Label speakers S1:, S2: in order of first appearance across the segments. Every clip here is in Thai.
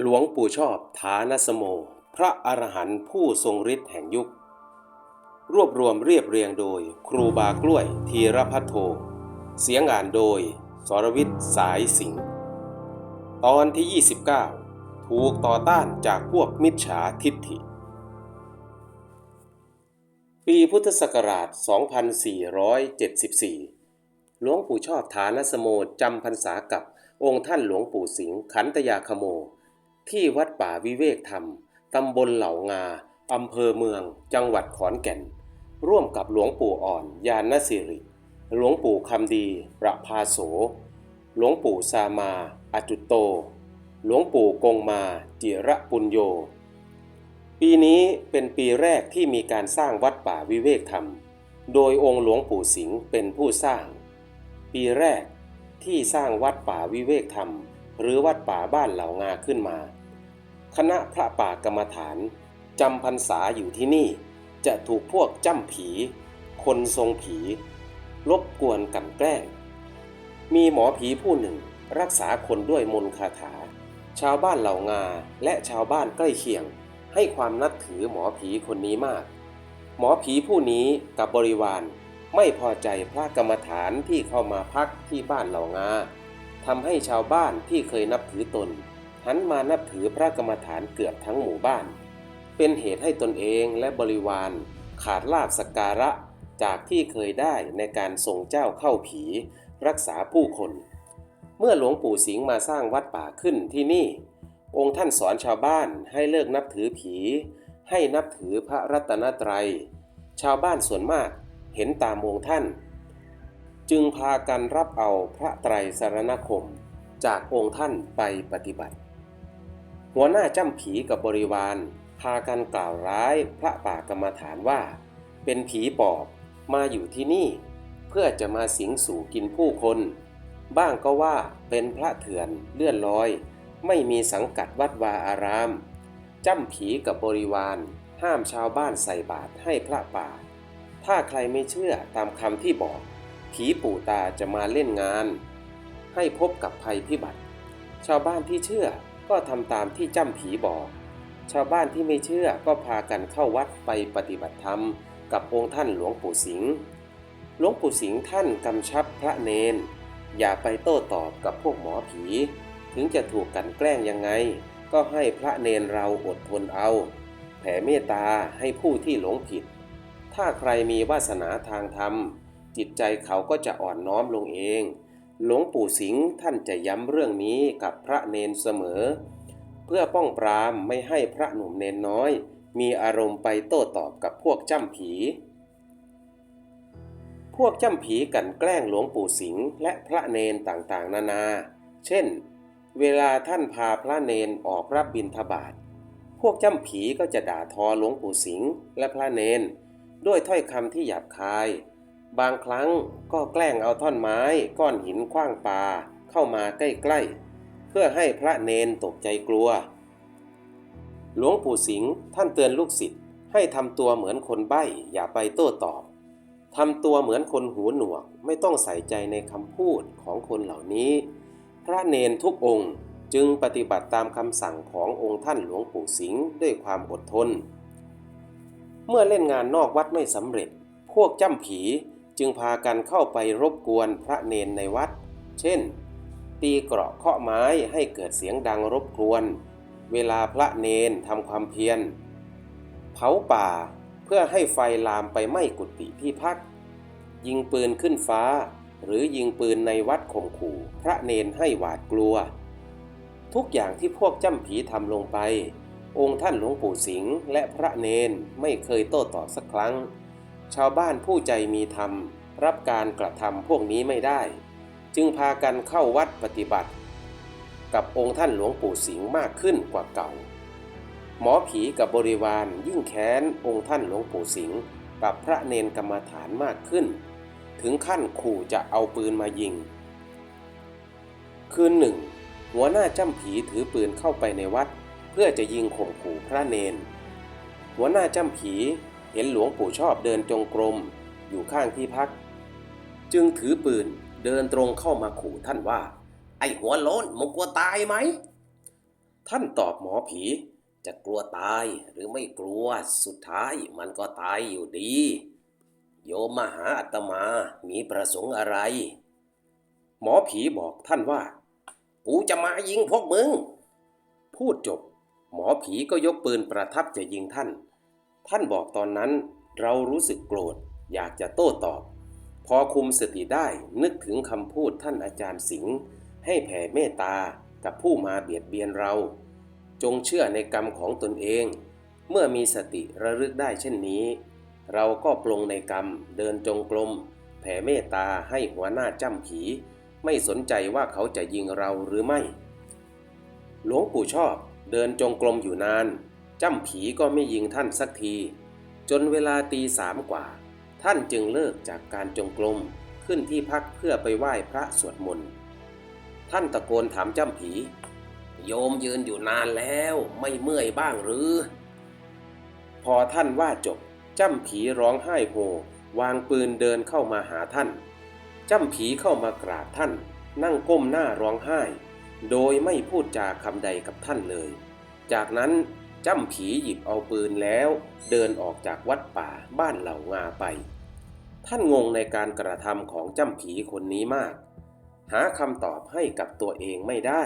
S1: หลวงปู่ชอบฐานสโม พระอรหันต์ผู้ทรงฤทธิ์แห่งยุค รวบรวมเรียบเรียงโดยครูบากล้วยธีรพัทโท เสียงอ่านโดย สรวิทย์สายสิงห์ตอนที่ 29 ถูกต่อต้านจากพวกมิจฉาทิฏฐิ ปีพุทธศักราช 2474 หลวงปู่ชอบฐานสโมจำพรรษากับองค์ท่านหลวงปู่สิงห์ขันตยาคโม ที่วัดป่าวิเวกธรรม ตำบลเหล่างา อำเภอเมือง จังหวัดขอนแก่น ร่วมกับหลวงปู่อ่อนยานสิริ หลวงปู่คำดี ประภาโส หลวงปู่ซามา อจุตโต หลวงปู่กงมา จิระปุญโย ปีนี้เป็นปีแรกที่มีการสร้างวัดป่าวิเวกธรรม โดยองค์หลวงปู่สิงห์เป็นผู้สร้าง ปีแรกที่สร้างวัดป่าวิเวกธรรม หรือวัดป่าบ้านเหล่างาขึ้นมา คณะพระป่ากรรมฐานจำพรรษาอยู่ที่นี่ จะถูกพวกจ้ำผี คนทรงผี รบกวนกลันแกล้ง มีหมอผีผู้หนึ่งรักษาคนด้วยมนต์คาถา ชาวบ้านเหล่างาและชาวบ้านใกล้เคียง ให้ความนับถือหมอผีคนนี้มาก หมอผีผู้นี้กับบริวารไม่พอใจพระกรรมฐานที่เข้ามาพักที่บ้านเหล่างา ทำให้ชาวบ้านที่เคยนับถือตน หันมานับถือพระกรรมฐานเกือบทั้งหมู่บ้าน เป็นเหตุให้ตนเองและบริวาร ขาดลาบสการะจากที่เคยได้ในการส่งเจ้าเข้าผี รักษาผู้คน เมื่อหลวงปู่สิงห์มาสร้างวัดป่าขึ้นที่นี่ องค์ท่านสอนชาวบ้านให้เลิกนับถือผี ให้นับถือพระรัตนตรัย ชาวบ้านส่วนมากเห็นตามองค์ท่าน จึงพากันรับเอาพระไตรสารณคมจากองค์ท่านไปปฏิบัติ หัวหน้าจ้ำผีกับบริวารพากันกล่าวร้ายพระป่ากรรมฐานว่า เป็นผีปอบมาอยู่ที่นี่ เพื่อจะมาสิงสู่กินผู้คน บ้างก็ว่าเป็นพระเถื่อนเลื่อนลอย ไม่มีสังกัดวัดวาอารามจ้ำผีกับบริวาร ห้ามชาวบ้านใส่บาตรให้พระป่า ถ้าใครไม่เชื่อตามคำที่บอก ผีปู่ตาจะมาเล่นงาน ให้พบกับภัยพิบัติ ชาวบ้านที่เชื่อก็ทำตามที่จ้ำผีบอก ชาวบ้านที่ไม่เชื่อก็พากันเข้าวัดไปปฏิบัติธรรม กับองค์ท่านหลวงปู่สิงห์หลวงปู่สิงห์ท่านกำชับพระเนน อย่าไปโต้ตอบกับพวกหมอผี ถึงจะถูกกันแกล้งยังไง ก็ให้พระเนนเราอดทนเอา แผ่เมตตาให้ผู้ที่หลงผิด ถ้าใครมีวาสนาทางธรรม จิตใจเขาก็จะอ่อนน้อมลงเอง หลวงปู่สิงห์ท่านจะย้ำเรื่องนี้กับพระเนนเสมอ เพื่อป้องปรามไม่ให้พระหนุ่มเนนน้อย มีอารมณ์ไปโต้ตอบกับพวกจ้ำผี พวกจ้ำผีกลันแกล้งหลวงปู่สิงห์และพระเนนต่างๆ นานา เช่น เวลาท่านพาพระเนนออกรับบิณฑบาตพวกจ้ำผีก็จะด่าทอหลวงปู่สิงห์และพระเนน ด้วยถ้อยคำที่หยาบคาย บางครั้งก็แกล้งเอาท่อนไม้ก้อนหินขว้างปาเข้ามาใกล้ๆ เพื่อให้พระเนนตกใจกลัว หลวงปู่สิงห์ท่านเตือนลูกศิษย์ให้ทำตัวเหมือนคนใบ้อย่าไปโต้ตอบทำตัวเหมือนคนหูหนวกไม่ต้องใส่ใจในคำพูดของคนเหล่านี้ พระเนนทุกองค์จึงปฏิบัติตามคำสั่งขององค์ท่านหลวงปู่สิงห์ด้วยความอดทน เมื่อเล่นงานนอกวัดไม่สำเร็จ พวกจ้ำผี จึงพากันเข้าไปรบกวนพระเนนในวัด เช่น ตีเกราะเคาะไม้ให้เกิดเสียงดังรบกวน เวลาพระเนนทำความเพียร เผาป่าเพื่อให้ไฟลามไปไหม้กุฏิที่พัก ยิงปืนขึ้นฟ้า หรือยิงปืนในวัดข่มขู่ พระเนนให้หวาดกลัว ทุกอย่างที่พวกจ้ำผีทำลงไป องค์ท่านหลวงปู่สิงห์และพระเนนไม่เคยโต้ตอบสักครั้ง ชาวบ้านผู้ใจมีธรรม รับการกระทำพวกนี้ไม่ได้ จึงพากันเข้าวัดปฏิบัติ กับองค์ท่านหลวงปู่สิงห์มากขึ้นกว่าเก่า หมอผีกับบริวารยิ่งแค้นองค์ท่านหลวงปู่สิงห์กับพระเนนกรรมฐานมากขึ้น ถึงขั้นขู่จะเอาปืนมายิง คืนหนึ่ง หัวหน้าจ้ำผีถือปืนเข้าไปในวัด เพื่อจะยิงข่มขู่พระเนน หัวหน้าจ้ำผี เห็นหลวงปู่ชอบเดินจงกรม อยู่ข้างที่พัก จึงถือปืนเดินตรงเข้ามาขู่ท่านว่า ไอหัวโล้นมึงกลัวตายไหม ท่านตอบหมอผี จะกลัวตายหรือไม่กลัวสุดท้ายมันก็ตายอยู่ดี โยมมาหาอาตมามีประสงค์อะไร หมอผีบอกท่านว่า กูจะมายิงพวกมึง พูดจบ หมอผีก็ยกปืนประทับจะยิงท่าน ท่านบอกตอนนั้น เรารู้สึกโกรธ อยากจะโต้ตอบ พอคุมสติได้นึกถึงคำพูดท่านอาจารย์สิงห์ให้แผ่เมตตากับผู้มาเบียดเบียนเรา จงเชื่อในกรรมของตนเอง เมื่อมีสติระลึกได้เช่นนี้ เราก็ปลงในกรรมเดินจงกรมแผ่เมตตาให้หัวหน้าจ้ำผี ไม่สนใจว่าเขาจะยิงเราหรือไม่ หลวงปู่ชอบเดินจงกรมอยู่นาน จ้ำผีก็ไม่ยิงท่านสักที จนเวลาตีสามกว่า ท่านจึงเลิกจากการจงกรมขึ้นที่พักเพื่อไปไหว้พระสวดมนต์ท่านตะโกนถามจ้ำผี โยมยืนอยู่นานแล้วไม่เมื่อยบ้างหรือ พอท่านว่าจบจ้ำผีร้องไห้โฮวางปืนเดินเข้ามาหาท่านจ้ำผีเข้ามากราบท่าน นั่งก้มหน้าร้องไห้ โดยไม่พูดจาคำใดกับท่านเลย จากนั้น จ้ำผีหยิบเอาปืนแล้ว เดินออกจากวัดป่าบ้านเหล่างาไป ท่านงงในการกระทำของจ้ำผีคนนี้มาก หาคำตอบให้กับตัวเองไม่ได้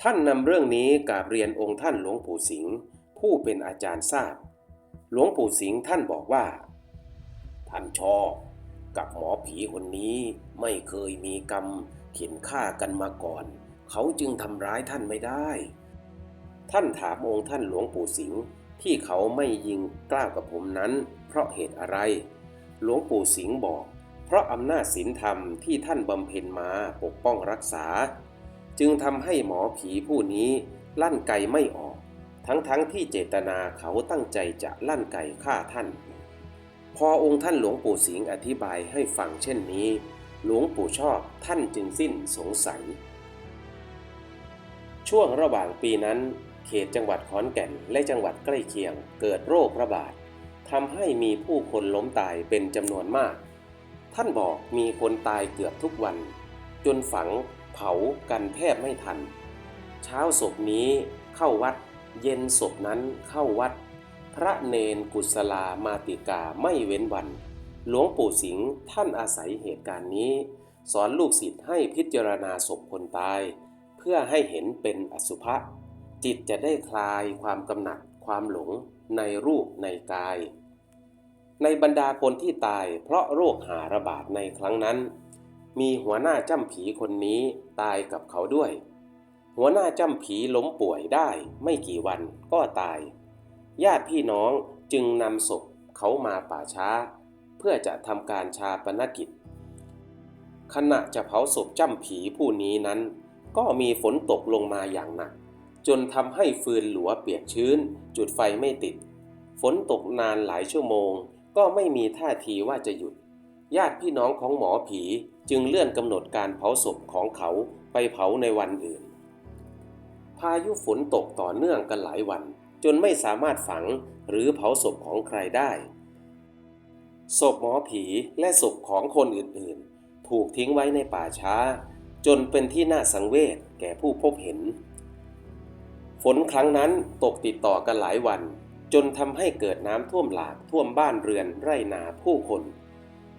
S1: ท่านนำเรื่องนี้กราบเรียนองค์ท่านหลวงปู่สิงห์ผู้เป็นอาจารย์ทราบ หลวงปู่สิงห์ท่านบอกว่า ท่านชอกับหมอผีคนนี้ไม่เคยมีกรรมเขียนฆ่ากันมาก่อน เขาจึงทำร้ายท่านไม่ได้ ท่านถามองค์ท่านหลวงปู่สิงห์ที่เขาไม่ยิงกล้าวกับผมนั้น เพราะเหตุอะไร หลวงปู่สิงห์บอก เพราะอำนาจศีลธรรมที่ท่านบำเพ็ญมาปกป้องรักษา จึงทำให้หมอผีผู้นี้ลั่นไกไม่ออก ทั้งๆทที่เจตนาเขาตั้งใจจะลั่นไกฆ่าท่าน พอองค์ท่านหลวงปู่สิงห์อธิบายให้ฟังเช่นนี้ หลวงปู่ชอบท่านจึงสิ้นสงสัย ช่วงระหว่างปีนั้น เขตจังหวัดขอนแก่นและจังหวัดใกล้เคียง เกิดโรคระบาดทำให้มีผู้คนล้มตายเป็นจำนวนมาก ท่านบอกมีคนตายเกือบทุกวัน จนฝังเผากันแทบไม่ทัน เช้าศพนี้เข้าวัด เย็นศพนั้นเข้าวัด พระเนนกุศลามาติกาไม่เว้นวัน หลวงปู่สิงห์ท่านอาศัยเหตุการณ์นี้ สอนลูกศิษย์ให้พิจารณาศพคนตาย เพื่อให้เห็นเป็นอสุภะ จิตจะได้คลายความกำหนัดความหลงในรูปในกาย ในบรรดาคนที่ตายเพราะโรคหาระบาดในครั้งนั้น มีหัวหน้าจ้ำผีคนนี้ตายกับเขาด้วย หัวหน้าจ้ำผีล้มป่วยได้ไม่กี่วันก็ตาย ญาติพี่น้องจึงนำศพเขามาป่าช้า เพื่อจะทำการชาปนกิจ ขณะจะเผาศพจ้ำผีผู้นี้นั้น ก็มีฝนตกลงมาอย่างหนัก จนทำให้ฟืนหลัวเปียกชื้น จุดไฟไม่ติด ฝนตกนานหลายชั่วโมง ก็ไม่มีท่าทีว่าจะหยุด ญาติพี่น้องของหมอผีจึงเลื่อนกำหนดการเผาศพของเขาไปเผาในวันอื่น พายุฝนตกต่อเนื่องกันหลายวัน จนไม่สามารถฝังหรือเผาศพของใครได้ ศพหมอผีและศพของคนอื่นๆ ถูกทิ้งไว้ในป่าช้า จนเป็นที่น่าสังเวชแก่ผู้พบเห็น นครั้งนั้นตกติดต่อกันหลายวัน จนทำให้เกิดน้ำท่วมหลากท่วมบ้านเรือนไร่นาผู้คน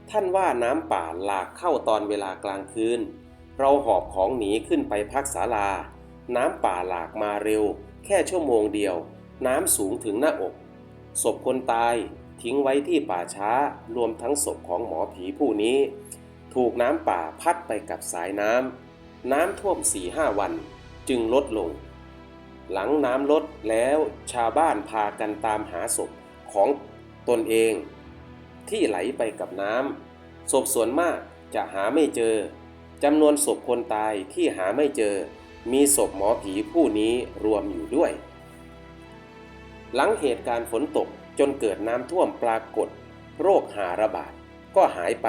S1: ท่านว่าน้ำป่าหลากเข้าตอนเวลากลางคืน เราหอบของหนีขึ้นไปพักศาลา น้ำป่าหลากมาเร็ว แค่ชั่วโมงเดียว น้ำสูงถึงหน้าอก ศพคนตายทิ้งไว้ที่ป่าช้ารวมทั้งศพของหมอผีผู้นี้ ถูกน้ำป่าพัดไปกับสายน้ำน้ำท่วมสี่ห้าวัน จึงลดลง หลังน้ำลดแล้วชาวบ้านพากันตามหาศพของตนเอง ที่ไหลไปกับน้ำศพส่วนมากจะหาไม่เจอจำนวนศพคนตายที่หาไม่เจอ มีศพหมอผีผู้นี้รวมอยู่ด้วย หลังเหตุการณ์ฝนตกจนเกิดน้ำท่วมปรากฏ โรคหาระบาดก็หายไป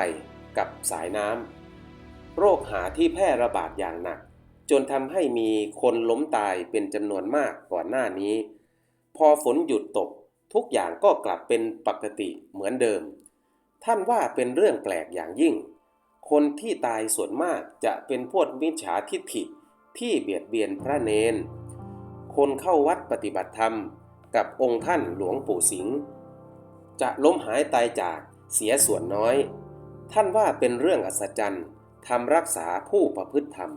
S1: กับสายน้ำโรคหาที่แพร่ระบาดอย่างหนัก จนทำให้มีคนล้มตายเป็นจำนวนมากก่อนหน้านี้ พอฝนหยุดตกทุกอย่างก็กลับเป็นปกติเหมือนเดิม ท่านว่าเป็นเรื่องแปลกอย่างยิ่ง คนที่ตายส่วนมากจะเป็นพวกมิจฉาทิฐิที่เบียดเบียนพระเนน คนเข้าวัดปฏิบัติธรรม กับองค์ท่านหลวงปู่สิงห์จะล้มหายตายจากเสียส่วนน้อย ท่านว่าเป็นเรื่องอัศจรรย์ทำรักษาผู้ประพฤติธรรม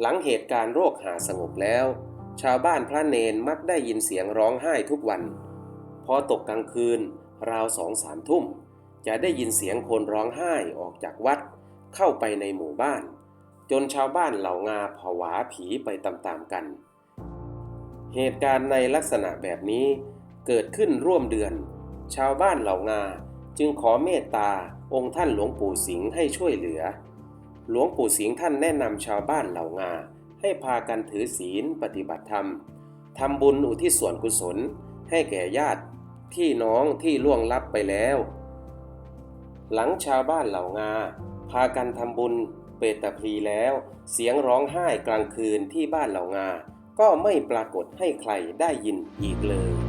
S1: หลังเหตุการณ์โรคหาสงบแล้ว ชาวบ้านพระเนนมักได้ยินเสียงร้องไห้ทุกวัน พอตกกลางคืน ราวสองสามทุ่ม จะได้ยินเสียงคนร้องไห้ออกจากวัด เข้าไปในหมู่บ้าน จนชาวบ้านเหล่างาผวาผีไปตามๆกัน เหตุการณ์ในลักษณะแบบนี้เกิดขึ้นร่วมเดือน ชาวบ้านเหล่างาจึงขอเมตตาองค์ท่านหลวงปู่สิงห์ให้ช่วยเหลือ หลวงปู่สิงห์ท่านแนะนำชาวบ้านเหล่างา ให้พากันถือศีลปฏิบัติธรรมทำบุญอุทิศส่วนกุศล ให้แก่ญาติที่น้องที่ล่วงลับไปแล้ว หลังชาวบ้านเหล่างา พากันทำบุญเปตพลีแล้ว เสียงร้องไห้กลางคืนที่บ้านเหล่างา ก็ไม่ปรากฏให้ใครได้ยินอีกเลย